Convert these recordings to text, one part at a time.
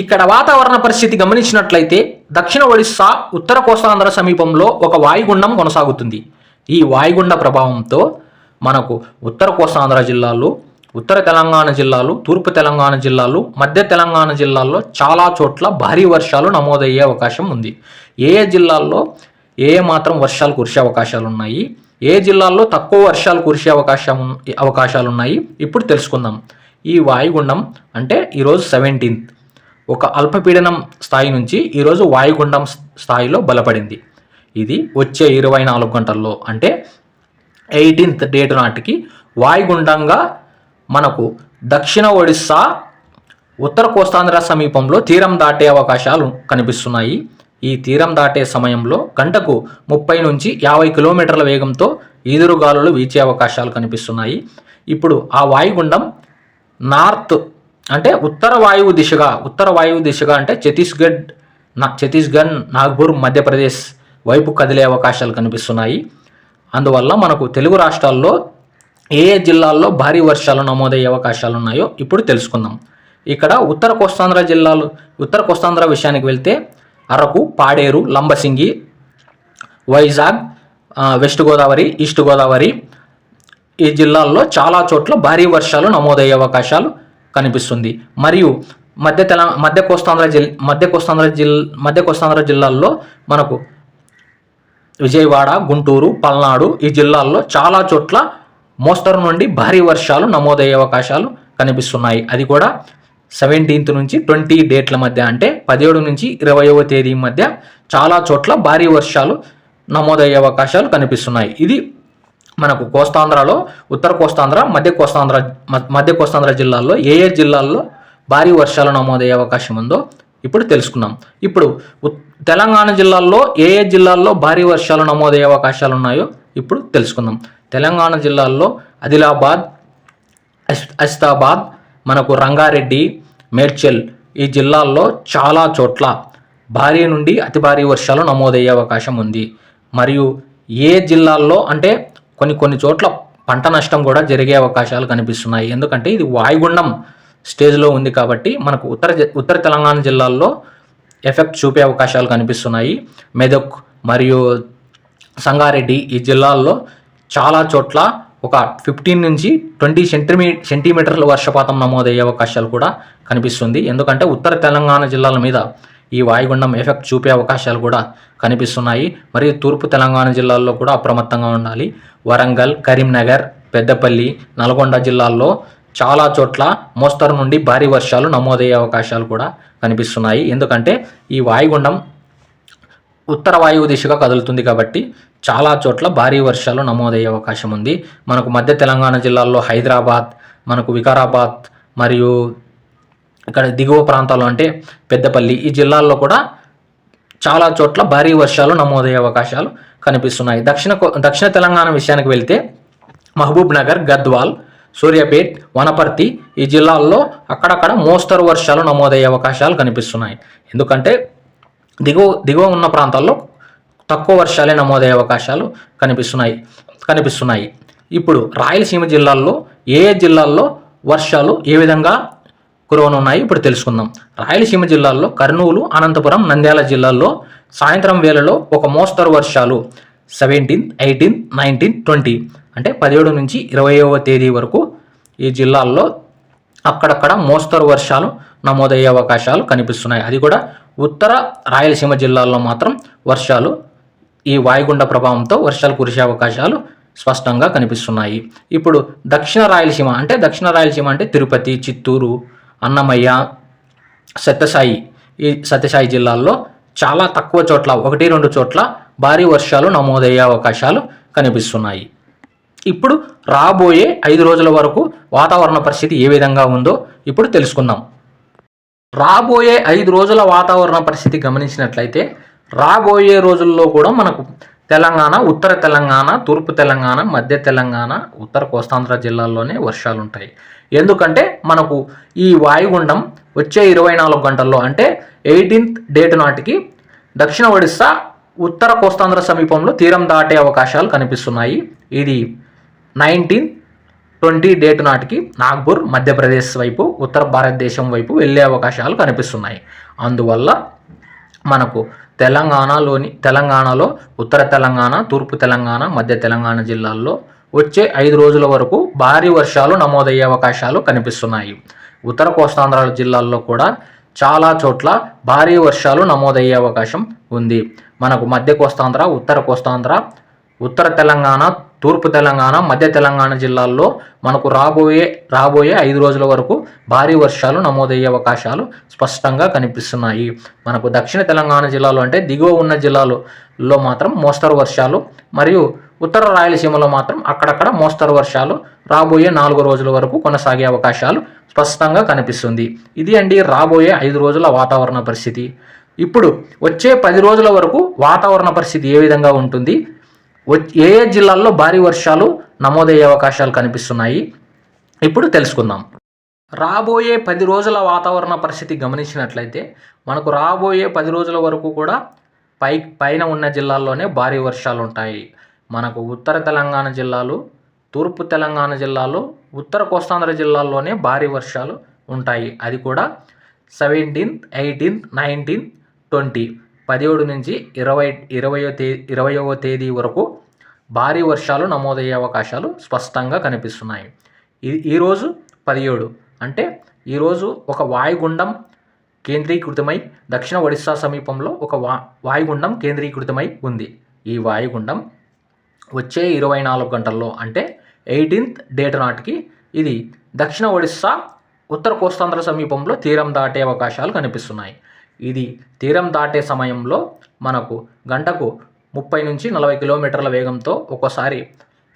ఇక్కడ వాతావరణ పరిస్థితి గమనించినట్లయితే దక్షిణ ఒడిస్సా ఉత్తర కోస్తాంధ్ర సమీపంలో ఒక వాయుగుండం కొనసాగుతుంది. ఈ వాయుగుండ ప్రభావంతో మనకు ఉత్తర కోస్తాంధ్ర జిల్లాలు ఉత్తర తెలంగాణ జిల్లాలు తూర్పు తెలంగాణ జిల్లాలు మధ్య తెలంగాణ జిల్లాల్లో చాలా చోట్ల భారీ వర్షాలు నమోదయ్యే అవకాశం ఉంది. ఏ ఏ జిల్లాల్లో ఏ ఏ మాత్రం వర్షాలు కురిసే అవకాశాలు ఉన్నాయి? ఏ జిల్లాల్లో తక్కువ వర్షాలు కురిసే అవకాశం అవకాశాలు ఉన్నాయి? ఇప్పుడు తెలుసుకుందాం. ఈ వాయుగుండం అంటే ఈరోజు సెవెంటీన్త్. ఒక అల్పపీడనం స్థాయి నుంచి ఈరోజు వాయుగుండం స్థాయిలో బలపడింది. ఇది వచ్చే ఇరవై నాలుగు గంటల్లో అంటే ఎయిటీన్త్ డేట్ నాటికి వాయుగుండంగా మనకు దక్షిణ ఒడిస్సా ఉత్తర కోస్తాంధ్ర సమీపంలో తీరం దాటే అవకాశాలు కనిపిస్తున్నాయి. ఈ తీరం దాటే సమయంలో గంటకు ముప్పై నుంచి యాభై కిలోమీటర్ల వేగంతో ఈదురుగాలులు వీచే అవకాశాలు కనిపిస్తున్నాయి. ఇప్పుడు ఆ వాయుగుండం నార్త్ అంటే ఉత్తర వాయువు దిశగా ఉత్తర వాయువు దిశగా అంటే ఛత్తీస్గఢ్ నా ఛత్తీస్గఢ్ నాగ్పూర్ మధ్యప్రదేశ్ వైపు కదిలే అవకాశాలు కనిపిస్తున్నాయి. అందువల్ల మనకు తెలుగు రాష్ట్రాల్లో ఏ ఏ జిల్లాల్లో భారీ వర్షాలు నమోదయ్యే అవకాశాలు ఉన్నాయో ఇప్పుడు తెలుసుకుందాం. ఇక్కడ ఉత్తర కోస్తాంధ్ర జిల్లాలు ఉత్తర కోస్తాంధ్ర విషయానికి వెళ్తే అరకు పాడేరు లంబసింగి వైజాగ్ వెస్ట్ గోదావరి ఈస్ట్ గోదావరి ఈ జిల్లాల్లో చాలా చోట్ల భారీ వర్షాలు నమోదయ్యే అవకాశాలు కనిపిస్తుంది. మరియు మధ్య తెల మధ్య కోస్తాంధ్ర జిల్ మధ్య కోస్తాంధ్ర జిల్ మధ్య కోస్తాంధ్ర జిల్లాల్లో మనకు విజయవాడ గుంటూరు పల్నాడు ఈ జిల్లాల్లో చాలా చోట్ల మోస్తరు నుండి భారీ వర్షాలు నమోదయ్యే అవకాశాలు కనిపిస్తున్నాయి. అది కూడా సెవెంటీన్త్ నుంచి ట్వంటీ డేట్ల మధ్య అంటే పదిహేడు నుంచి ఇరవయవ తేదీ మధ్య చాలా చోట్ల భారీ వర్షాలు నమోదయ్యే అవకాశాలు కనిపిస్తున్నాయి. ఇది మనకు కోస్తాంధ్రలో ఉత్తర కోస్తాంధ్ర మధ్య కోస్తాంధ్ర మధ్య కోస్తాంధ్ర జిల్లాల్లో ఏ ఏ జిల్లాల్లో భారీ వర్షాలు నమోదయ్యే అవకాశం ఉందో ఇప్పుడు తెలుసుకుందాం. ఇప్పుడు ఉత్- తెలంగాణ జిల్లాల్లో ఏ ఏ జిల్లాల్లో భారీ వర్షాలు నమోదయ్యే అవకాశాలు ఉన్నాయో ఇప్పుడు తెలుసుకుందాం. తెలంగాణ జిల్లాల్లో ఆదిలాబాద్ అస్- అసితాబాద్ మనకు రంగారెడ్డి మేడ్చల్ ఈ జిల్లాల్లో చాలా చోట్ల భారీ నుండి అతి భారీ వర్షాలు నమోదయ్యే అవకాశం ఉంది. మరియు ఏ జిల్లాల్లో అంటే కొన్ని కొన్ని చోట్ల పంట నష్టం కూడా జరిగే అవకాశాలు కనిపిస్తున్నాయి. ఎందుకంటే ఇది వాయుగుండం స్టేజ్లో ఉంది కాబట్టి మనకు ఉత్తర ఉత్తర తెలంగాణ జిల్లాల్లో ఎఫెక్ట్ చూపే అవకాశాలు కనిపిస్తున్నాయి. మెదక్ మరియు సంగారెడ్డి ఈ జిల్లాల్లో చాలా చోట్ల ఒక ఫిఫ్టీన్ నుంచి ట్వంటీ సెంటీమీ సెంటీమీటర్ల వర్షపాతం నమోదయ్యే అవకాశాలు కూడా కనిపిస్తుంది. ఎందుకంటే ఉత్తర తెలంగాణ జిల్లాల మీద ఈ వాయుగుండం ఎఫెక్ట్ చూపే అవకాశాలు కూడా కనిపిస్తున్నాయి. మరియు తూర్పు తెలంగాణ జిల్లాల్లో కూడా అప్రమత్తంగా ఉండాలి. వరంగల్ కరీంనగర్ పెద్దపల్లి నల్గొండ జిల్లాల్లో చాలా చోట్ల మోస్తరు నుండి భారీ వర్షాలు నమోదయ్యే అవకాశాలు కూడా కనిపిస్తున్నాయి. ఎందుకంటే ఈ వాయుగుండం ఉత్తర వాయువు దిశగా కదులుతుంది కాబట్టి చాలా చోట్ల భారీ వర్షాలు నమోదయ్యే అవకాశం ఉంది. మనకు మధ్య తెలంగాణ జిల్లాల్లో హైదరాబాద్ మనకు వికారాబాద్ మరియు ఇక్కడ దిగువ ప్రాంతాలు అంటే పెద్దపల్లి ఈ జిల్లాల్లో కూడా చాలా చోట్ల భారీ వర్షాలు నమోదయ్యే అవకాశాలు కనిపిస్తున్నాయి. దక్షిణ కో- దక్షిణ తెలంగాణ విషయానికి వెళ్తే మహబూబ్ నగర్ గద్వాల్ సూర్యాపేట్ వనపర్తి ఈ జిల్లాల్లో అక్కడక్కడ మోస్తరు వర్షాలు నమోదయ్యే అవకాశాలు కనిపిస్తున్నాయి. ఎందుకంటే దిగువ దిగువ ఉన్న ప్రాంతాల్లో తక్కువ వర్షాలే నమోదయ్యే అవకాశాలు కనిపిస్తున్నాయి కనిపిస్తున్నాయి. ఇప్పుడు రాయలసీమ జిల్లాల్లో ఏ ఏ జిల్లాల్లో వర్షాలు ఏ విధంగా కురవనున్నాయి ఇప్పుడు తెలుసుకుందాం. రాయలసీమ జిల్లాల్లో కర్నూలు అనంతపురం నంద్యాల జిల్లాల్లో సాయంత్రం వేళలో ఒక మోస్తరు వర్షాలు. Seventeenth eighteenth nineteenth twenty. అంటే పదిహేడు నుంచి ఇరవైవ తేదీ వరకు ఈ జిల్లాల్లో అక్కడక్కడ మోస్తరు వర్షాలు నమోదయ్యే అవకాశాలు కనిపిస్తున్నాయి. అది కూడా ఉత్తర రాయలసీమ జిల్లాల్లో మాత్రం వర్షాలు ఈ వాయుగుండ ప్రభావంతో వర్షాలు కురిసే అవకాశాలు స్పష్టంగా కనిపిస్తున్నాయి. ఇప్పుడు దక్షిణ రాయలసీమ అంటే దక్షిణ రాయలసీమ అంటే తిరుపతి చిత్తూరు అన్నమయ్య సత్యసాయి ఈ సత్యసాయి జిల్లాల్లో చాలా తక్కువ చోట్ల ఒకటి రెండు చోట్ల భారీ వర్షాలు నమోదయ్యే అవకాశాలు కనిపిస్తున్నాయి. ఇప్పుడు రాబోయే ఐదు రోజుల వరకు వాతావరణ పరిస్థితి ఏ విధంగా ఉందో ఇప్పుడు తెలుసుకుందాం. రాబోయే ఐదు రోజుల వాతావరణ పరిస్థితి గమనించినట్లయితే రాబోయే రోజుల్లో కూడా మనకు తెలంగాణ ఉత్తర తెలంగాణ తూర్పు తెలంగాణ మధ్య తెలంగాణ ఉత్తర కోస్తాంధ్ర జిల్లాల్లోనే వర్షాలు ఉంటాయి ఎందుకంటే మనకు ఈ వాయుగుండం వచ్చే ఇరవై నాలుగు గంటల్లో అంటే ఎయిటీన్త్ డేట్ నాటికి దక్షిణ ఒడిస్సా ఉత్తర కోస్తాంధ్ర సమీపంలో తీరం దాటే అవకాశాలు కనిపిస్తున్నాయి. ఇది నైన్టీన్ ట్వంటీ డేట్ నాటికి నాగ్పూర్ మధ్యప్రదేశ్ వైపు ఉత్తర భారతదేశం వైపు వెళ్ళే అవకాశాలు కనిపిస్తున్నాయి. అందువల్ల మనకు తెలంగాణలోని తెలంగాణలో ఉత్తర తెలంగాణ తూర్పు తెలంగాణ మధ్య తెలంగాణ జిల్లాల్లో వచ్చే ఐదు రోజుల వరకు భారీ వర్షాలు నమోదయ్యే అవకాశాలు కనిపిస్తున్నాయి. ఉత్తర కోస్తాంధ్ర జిల్లాల్లో కూడా చాలా చోట్ల భారీ వర్షాలు నమోదయ్యే అవకాశం ఉంది. మనకు మధ్య కోస్తాంధ్ర ఉత్తర కోస్తాంధ్ర ఉత్తర తెలంగాణ తూర్పు తెలంగాణ మధ్య తెలంగాణ జిల్లాల్లో మనకు రాబోయే రాబోయే ఐదు రోజుల వరకు భారీ వర్షాలు నమోదయ్యే అవకాశాలు స్పష్టంగా కనిపిస్తున్నాయి. మనకు దక్షిణ తెలంగాణ జిల్లాలో అంటే దిగువ ఉన్న జిల్లాలలో మాత్రం మోస్తరు వర్షాలు మరియు ఉత్తర రాయలసీమలో మాత్రం అక్కడక్కడ మోస్తరు వర్షాలు రాబోయే నాలుగు రోజుల వరకు కొనసాగే అవకాశాలు స్పష్టంగా కనిపిస్తుంది. ఇది అండి రాబోయే ఐదు రోజుల వాతావరణ పరిస్థితి. ఇప్పుడు వచ్చే పది రోజుల వరకు వాతావరణ పరిస్థితి ఏ విధంగా ఉంటుంది? ఏ ఏ జిల్లాల్లో భారీ వర్షాలు నమోదయ్యే అవకాశాలు కనిపిస్తున్నాయి? ఇప్పుడు తెలుసుకుందాం. రాబోయే పది రోజుల వాతావరణ పరిస్థితి గమనించినట్లయితే మనకు రాబోయే పది రోజుల వరకు కూడా పై పైన ఉన్న జిల్లాల్లోనే భారీ వర్షాలు ఉంటాయి మనకు ఉత్తర తెలంగాణ జిల్లాలు తూర్పు తెలంగాణ జిల్లాలు ఉత్తర కోస్తాంధ్ర జిల్లాల్లోనే భారీ వర్షాలు ఉంటాయి. అది కూడా సెవెంటీన్త్ ఎయిటీన్త్ నైన్టీన్త్ ట్వంటీ పదిహేడు నుంచి ఇరవై ఇరవయో తే ఇరవయవ తేదీ వరకు భారీ వర్షాలు నమోదయ్యే అవకాశాలు స్పష్టంగా కనిపిస్తున్నాయి. ఈ ఈరోజు పదిహేడు అంటే ఈరోజు ఒక వాయుగుండం కేంద్రీకృతమై దక్షిణ ఒడిస్సా సమీపంలో ఒక వా వాయుగుండం కేంద్రీకృతమై ఉంది. ఈ వాయుగుండం వచ్చే ఇరవై నాలుగు గంటల్లో అంటే ఎయిటీన్త్ డేట్ నాటికి ఇది దక్షిణ ఒడిస్సా ఉత్తర కోస్తాంధ్ర సమీపంలో తీరం దాటే అవకాశాలు కనిపిస్తున్నాయి. ఇది తీరం దాటే సమయంలో మనకు గంటకు ముప్పై నుంచి నలభై కిలోమీటర్ల వేగంతో ఒక్కోసారి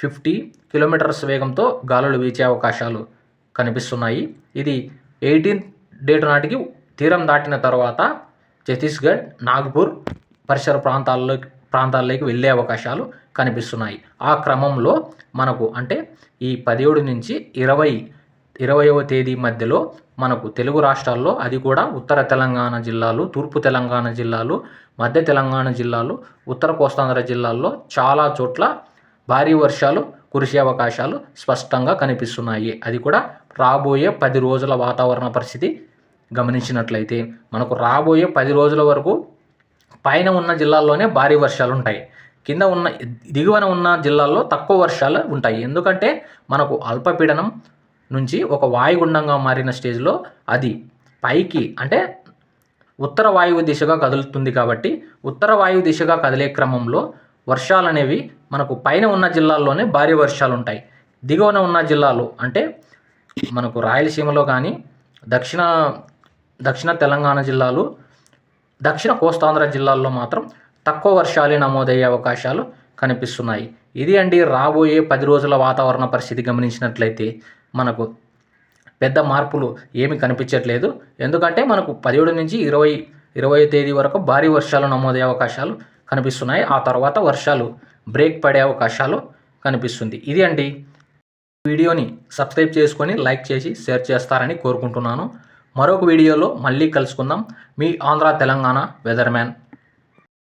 ఫిఫ్టీ కిలోమీటర్స్ వేగంతో గాలులు వీచే అవకాశాలు కనిపిస్తున్నాయి. ఇది ఎయిటీన్త్ డేట్ నాటికి తీరం దాటిన తర్వాత ఛత్తీస్గఢ్ నాగ్పూర్ పరిసర ప్రాంతాల్లో ప్రాంతాల్లోకి వెళ్ళే అవకాశాలు కనిపిస్తున్నాయి. ఆ క్రమంలో మనకు అంటే ఈ పదిహేడు నుంచి ఇరవై ఇరవైవ తేదీ మధ్యలో మనకు తెలుగు రాష్ట్రాల్లో అది కూడా ఉత్తర తెలంగాణ జిల్లాలు తూర్పు తెలంగాణ జిల్లాలు మధ్య తెలంగాణ జిల్లాలు ఉత్తర కోస్తాంధ్ర జిల్లాల్లో చాలా చోట్ల భారీ వర్షాలు కురిసే అవకాశాలు స్పష్టంగా కనిపిస్తున్నాయి. అది కూడా రాబోయే పది రోజుల వాతావరణ పరిస్థితి గమనించినట్లయితే మనకు రాబోయే పది రోజుల వరకు పైన ఉన్న జిల్లాల్లోనే భారీ వర్షాలు ఉంటాయి కింద ఉన్న దిగువన ఉన్న జిల్లాల్లో తక్కువ వర్షాలు ఉంటాయి. ఎందుకంటే మనకు అల్పపీడనం నుంచి ఒక వాయుగుండంగా మారిన స్టేజ్లో అది పైకి అంటే ఉత్తర వాయువు దిశగా కదులుతుంది కాబట్టి ఉత్తర వాయువు దిశగా కదిలే క్రమంలో వర్షాలు అనేవి మనకు పైన ఉన్న జిల్లాల్లోనే భారీ వర్షాలు ఉంటాయి దిగువన ఉన్న జిల్లాలు అంటే మనకు రాయలసీమలో కానీ దక్షిణ దక్షిణ తెలంగాణ జిల్లాలు దక్షిణ కోస్తాంధ్ర జిల్లాల్లో మాత్రం తక్కువ వర్షాలే నమోదయ్యే అవకాశాలు కనిపిస్తున్నాయి. ఇది అండి రాబోయే పది రోజుల వాతావరణ పరిస్థితి గమనించినట్లయితే. మనకు పెద్ద మార్పులు ఏమి కనిపించట్లేదు. ఎందుకంటే మనకు పదిహేడు నుంచి ఇరవై ఇరవై తేదీ వరకు భారీ వర్షాలు నమోదయ్యే అవకాశాలు కనిపిస్తున్నాయి. ఆ తర్వాత వర్షాలు బ్రేక్ పడే అవకాశాలు కనిపిస్తుంది. ఇది అండి. వీడియోని సబ్స్క్రైబ్ చేసుకొని లైక్ చేసి షేర్ చేస్తారని కోరుకుంటున్నాను. మరొక వీడియోలో మళ్ళీ కలుసుకుందాం. మీ ఆంధ్ర తెలంగాణ వెదర్ మ్యాన్